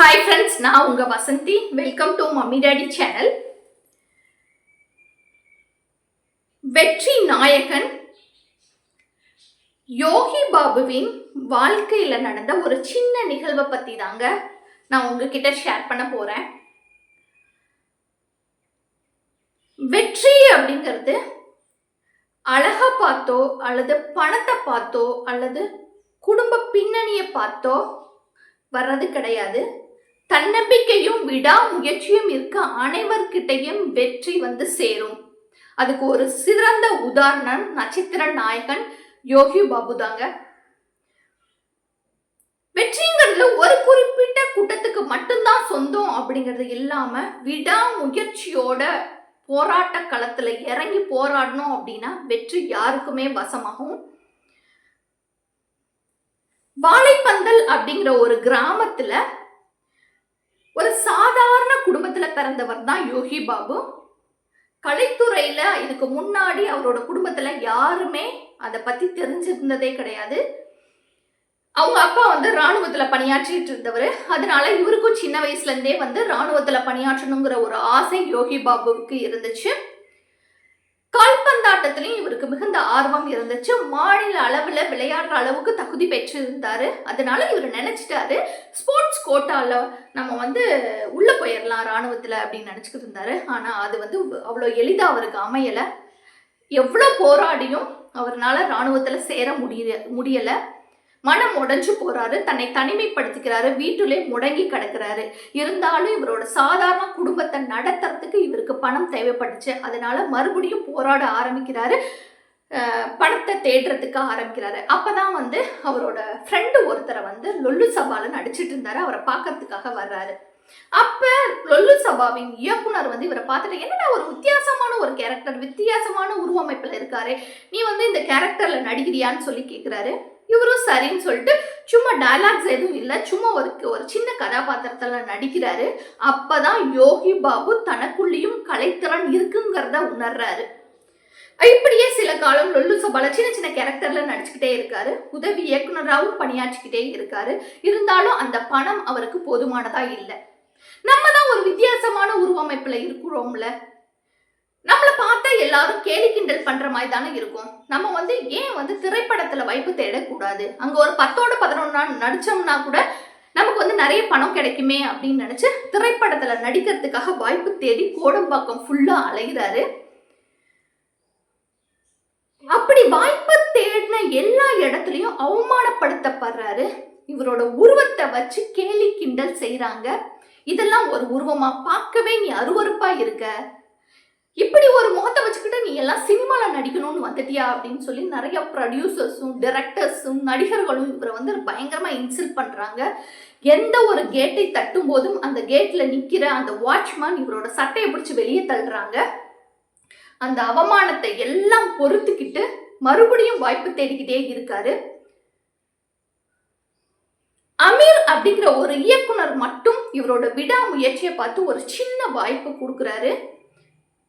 Hi friends நான் உங்க Vasanthi. Welcome to mummy daddy channel வெற்றி நாயகன் யோகி பாபுவின் வாழ்க்கையில் நடந்த ஒரு சின்ன நிகழ்வை பத்தி தாங்க நான் உங்ககிட்ட ஷேர் பண்ண போறேன். வெற்றி அப்படிங்கிறது அழகாக பார்த்தோ அல்லது பணத்தை பார்த்தோ அல்லது குடும்ப பின்னணியை பார்த்தோ வர்றது கிடையாது. தன்னம்பிக்கையும் விடாமுயற்சியும் இருக்க அனைவர்கிட்டையும் வெற்றி வந்து சேரும். அதுக்கு ஒரு சிறந்த உதாரணம் நட்சத்திர நாயகன் யோகி பாபு தாங்க. வெற்றிங்கிறதுல ஒரு குறிப்பிட்ட கூட்டத்துக்கு மட்டும்தான் சொந்தம் அப்படிங்கிறது இல்லாம விடாமுயற்சியோட போராட்ட களத்துல இறங்கி போராடணும் அப்படின்னா வெற்றி யாருக்குமே வசமாகும். வாழைப்பந்தல் அப்படிங்கிற ஒரு கிராமத்துல ஒரு சாதாரண குடும்பத்துல பிறந்தவர் தான் யோகி பாபு. கலைத்துறையில இதுக்கு முன்னாடி அவரோட குடும்பத்துல யாருமே அதை பத்தி தெரிஞ்சிருந்ததே கிடையாது. அவங்க அப்பா வந்து ராணுவத்துல பணியாற்றிட்டு இருந்தவர். அதனால இவருக்கும் சின்ன வயசுல இருந்தே வந்து ராணுவத்துல பணியாற்றணுங்கிற ஒரு ஆசை யோகி பாபுவுக்கு இருந்துச்சு. கால்பந்தாட்டத்திலையும் இவருக்கு மிகுந்த ஆர்வம் இருந்துச்சு. மாநில அளவில் விளையாடுற அளவுக்கு தகுதி பெற்றிருந்தாரு. அதனால இவர் நினைச்சிட்டாரு. ஸ்போர்ட்ஸ் கோட்டாவில் நம்ம வந்து உள்ள போயிடலாம் ராணுவத்தில் அப்படின்னு நினச்சிக்கிட்டு இருந்தாரு. ஆனால் அது வந்து அவ்வளோ எளிதாக அவருக்கு அமையலை. எவ்வளோ போராடியும் அவர்னால ராணுவத்தில் சேர முடிய முடியலை. மனம் உடைஞ்சு போறாரு தன்னை தனிமைப்படுத்திக்கிறாரு வீட்டிலே முடங்கி கிடக்கிறாரு. இருந்தாலும் இவரோட சாதாரண குடும்பத்தை நடத்துறதுக்கு இவருக்கு பணம் தேவைப்பட்டுச்சு. அதனால மறுபடியும் போராட ஆரம்பிக்கிறாரு. பணத்தை தேடுறதுக்கு ஆரம்பிக்கிறாரு. அப்பதான் வந்து அவரோட ஃப்ரெண்டு ஒருத்தரை வந்து லொல்லு சபால நடிச்சிட்டு இருந்தாரு. அவரை பார்க்கறதுக்காக வர்றாரு. அப்ப லொல்லு சபாவின் இயக்குனர் வந்து இவரை பார்த்துட்டு என்னடா ஒரு வித்தியாசமான ஒரு கேரக்டர் வித்தியாசமான உருவமைப்புல இருக்காரு. நீ வந்து இந்த கேரக்டர்ல நடிக்கிறியான்னு சொல்லி கேக்குறாரு. இவரும் சரின்னு சொல்லிட்டு சும்மா டயலாக்ஸ் எதுவும் இல்லை. சும்மா ஒரு ஒரு சின்ன கதாபாத்திரத்தில் நடிக்கிறாரு. அப்பதான் யோகி பாபு தனக்குள்ளேயும் கலைத்திறன் இருக்குங்கிறத உணர்றாரு. இப்படியே சில காலம் லொல்லு சபால சின்ன சின்ன கேரக்டர்ல நடிச்சுக்கிட்டே இருக்காரு. உதவி இயக்குனராகவும் பணியாற்றிக்கிட்டே இருக்காரு. இருந்தாலும் அந்த பணம் அவருக்கு போதுமானதா இல்லை. நம்ம தான் ஒரு வித்தியாசமான உருவமைப்புல இருக்கிறோம்ல. நம்மளை பார்த்தா எல்லாரும் கேலி கிண்டல் பண்ற மாதிரி தானே இருக்கும். நம்ம வந்து ஏன் வந்து திரைப்படத்துல வாய்ப்பு தேடக்கூடாது? அங்க ஒரு பத்தோட பதினொன்னா நடிச்சோம்னா கூட நமக்கு வந்து நிறைய பணம் கிடைக்குமே அப்படின்னு நினைச்சு திரைப்படத்துல நடிக்கிறதுக்காக வாய்ப்பு தேடி கோடம்பாக்கம் ஃபுல்லா அலைகிறாரு அப்படி வாய்ப்பு தேடின எல்லா இடத்துலையும் அவமானப்படுத்தப்படுறாரு. இவரோட உருவத்தை வச்சு கேலி கிண்டல் செய்கிறாங்க இதெல்லாம் ஒரு உருவமா பார்க்கவே நீ அருவறுப்பா இருக்க. இப்படி ஒரு முகத்தை வச்சுக்கிட்டு நீ எல்லாம் சினிமாவில் நடிக்கணும்னு வந்துட்டியா அப்படின்னு சொல்லி நிறைய ப்ரொடியூசர்ஸும் டிரெக்டர்ஸும் நடிகர்களும் இவரை வந்து பயங்கரமாக இன்சல்ட் பண்ணுறாங்க எந்த ஒரு கேட்டை தட்டும் போதும் அந்த கேட்டில் நிற்கிற அந்த வாட்ச்மேன் இவரோட சட்டையை பிடிச்சி வெளியே தள்ளுறாங்க. அந்த அவமானத்தை எல்லாம் பொறுத்துக்கிட்டு மறுபடியும் வாய்ப்பு தேடிக்கிட்டே இருக்காரு. அமீர் அப்படிங்கிற ஒரு இயக்குனர் மட்டும் இவரோட விடாமுயற்சியை பார்த்து ஒரு சின்ன வாய்ப்பு கொடுக்குறாரு.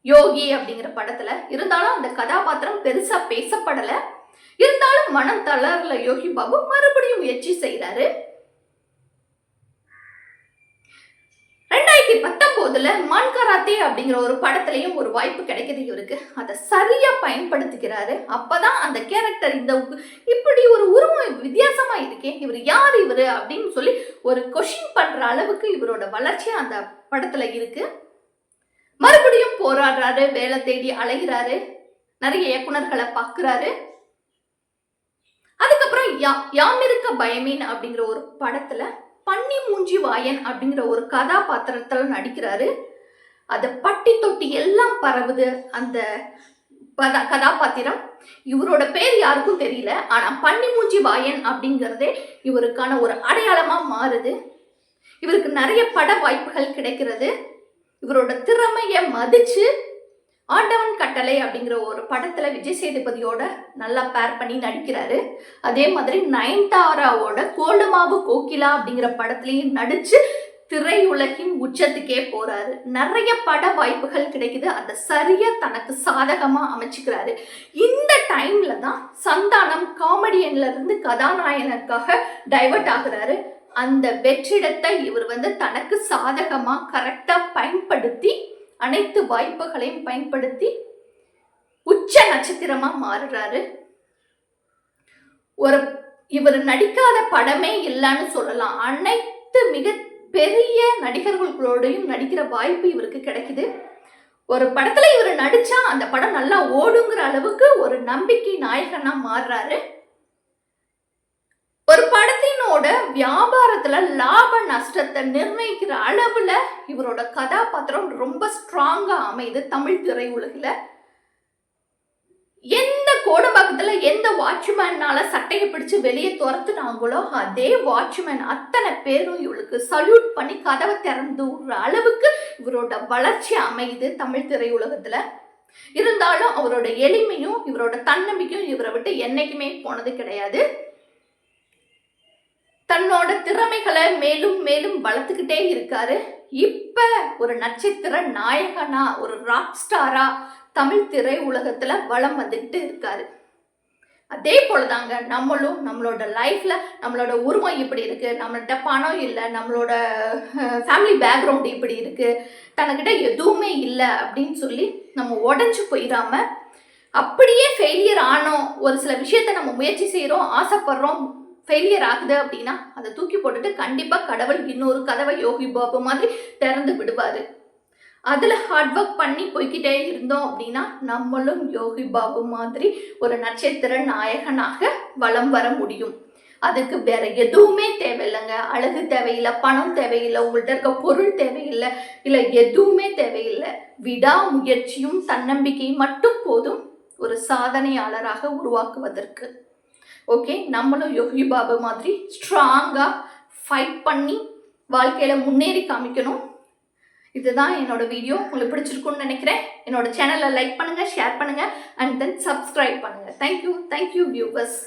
யோகி அப்படிங்கிற படத்துல இருந்தாலும் அந்த கதாபாத்திரம் பெருசா பேசப்படல. இருந்தாலும் மனம் தளரல யோகி பாபு மறுபடியும் முயற்சி செய்யறாரு ரெண்டாயிரத்தி பத்தொன்பதுல மன் கராத்தே அப்படிங்கிற ஒரு படத்துலயும் ஒரு வாய்ப்பு கிடைக்குது இவருக்கு. அதை சரியா பயன்படுத்திக்கிறாரு. அப்பதான் அந்த கேரக்டர் இந்த இப்படி ஒரு உருவம் வித்தியாசமா இருக்கே இவர் யார் இவரு அப்படின்னு சொல்லி ஒரு கொஷின் பண்ற அளவுக்கு இவரோட வளர்ச்சி அந்த படத்துல இருக்கு. மறுபடியும் போராடுறாரு வேலை தேடி அலைகிறாரு நிறைய இயக்குனர்களை பார்க்குறாரு. அதுக்கப்புறம் யா யாமிருக்க பயமேன் அப்படிங்கிற ஒரு படத்துல பன்னி மூஞ்சி வாயன் அப்படிங்கிற ஒரு கதாபாத்திரத்துல நடிக்கிறாரு. அது பட்டி தொட்டி எல்லாம் பரவுது அந்த கதாபாத்திரம். இவரோட பேர் யாருக்கும் தெரியல. ஆனா பன்னி மூஞ்சி வாயன் அப்படிங்கிறதே இவருக்கான ஒரு அடையாளமா மாறுது. இவருக்கு நிறைய பட வாய்ப்புகள் கிடைக்கிறது. இவரோட திறமையை மதிச்சு ஆண்டவன் கட்டளை அப்படிங்கிற ஒரு படத்துல விஜய் சேதுபதியோட நல்லா பேர் பண்ணி நடிக்கிறாரு. அதே மாதிரி நயன்தாராவோட கோலமாவு கோகிலா அப்படிங்கிற படத்துலயும் நடிச்சு திரையுலகின் உச்சத்துக்கே போறாரு. நிறைய பட வாய்ப்புகள் கிடைக்குது. அதை சரியா தனக்கு சாதகமா அமைச்சுக்கிறாரு. இந்த டைம்ல தான் சந்தானம் காமெடியன்ல இருந்து கதாநாயகனுக்காக டைவர்ட் ஆகுறாரு. அந்த வெற்றிடத்தை இவர் வந்து தனக்கு சாதகமா கரெக்டா பயன்படுத்தி அனைத்து வாய்ப்புகளையும் பயன்படுத்தி உச்ச நட்சத்திரமா மாறுறாரு. ஒரு இவர் நடிக்காத படமே இல்லைன்னு சொல்லலாம். அனைத்து மிக பெரிய நடிகர்களோடையும் நடிக்கிற வாய்ப்பு இவருக்கு கிடைக்குது. ஒரு படத்துல இவர் நடிச்சா அந்த படம் நல்லா ஓடுங்கிற அளவுக்கு ஒரு நம்பிக்கை நாயகனா மாறுறாரு. ஒரு இவரோட வியாபாரத்துல லாப நஷ்டத்தை நிர்ணயிக்கிற அளவுல இவரோட கதாபாத்திரம் ரொம்ப ஸ்ட்ராங்கா அமையுது தமிழ் திரையுலகில். எந்த கோடம்பாக்கத்துல எந்த வாட்ச்மேனால சட்டையை பிடிச்சு வெளியே துரத்துனாங்களோ அதே வாட்ச்மேன் அத்தனை பேரும் இவளுக்கு சல்யூட் பண்ணி கதவை திறந்து விடுற அளவுக்கு இவரோட வளர்ச்சி அமையுது தமிழ் திரையுலகத்துல. இருந்தாலும் அவரோட எளிமையும் இவரோட தன்னம்பிக்கையும் இவரை விட்டு என்னைக்குமே போனது கிடையாது. தன்னோட திறமைகளை மேலும் மேலும் வளர்த்துக்கிட்டே இருக்காரு. இப்ப ஒரு நட்சத்திர நாயகனா ஒரு ராக் ஸ்டாரா தமிழ் திரை உலகத்தில் வளம் வந்துகிட்டு இருக்காரு. அதே போலதாங்க நம்மளும் நம்மளோட லைஃப்ல நம்மளோட உரிமை இப்படி இருக்கு. நம்மள்கிட்ட பணம் இல்லை நம்மளோட ஃபேமிலி பேக்ரவுண்ட் இப்படி இருக்கு. தனக்கிட்ட எதுவுமே இல்லை அப்படின்னு சொல்லி நம்ம உடஞ்சு போயிடாம அப்படியே ஃபெயிலியர் ஆனோம். ஒரு சில விஷயத்த நம்ம முயற்சி செய்கிறோம் ஆசைப்படுறோம். ஃபெயிலியர் ஆகுது அப்படின்னா அதை தூக்கி போட்டுட்டு கண்டிப்பாக கடவுள் இன்னொரு கதவை யோகி பாபு மாதிரி திறந்து விடுவார். அதில் ஹார்ட் ஒர்க் பண்ணி போய்கிட்டே இருந்தோம் அப்படின்னா நம்மளும் யோகி பாபு மாதிரி ஒரு நட்சத்திர நாயகனாக வலம் வர முடியும். அதுக்கு வேற எதுவுமே தேவையில்லைங்க. அழகு தேவையில்லை பணம் தேவையில்லை உங்கள்கிட்ட இருக்க பொருள் தேவையில்லை இல்லை எதுவுமே தேவையில்லை. விடாமுயற்சியும் தன்னம்பிக்கையும் மட்டும் போதும் ஒரு சாதனையாளராக உருவாக்குவதற்கு. ஓகே நம்மளும் யோகி பாபா மாதிரி ஸ்ட்ராங்காக ஃபைட் பண்ணி வாழ்க்கையில் முன்னேறி காமிக்கணும். இதுதான் என்னோட வீடியோ உங்களுக்கு பிடிச்சிருக்கும்னு நினைக்கிறேன். என்னோட சேனலை லைக் பண்ணுங்கள் ஷேர் பண்ணுங்கள் அண்ட் தென் சப்ஸ்கிரைப் பண்ணுங்கள் thank you thank you viewers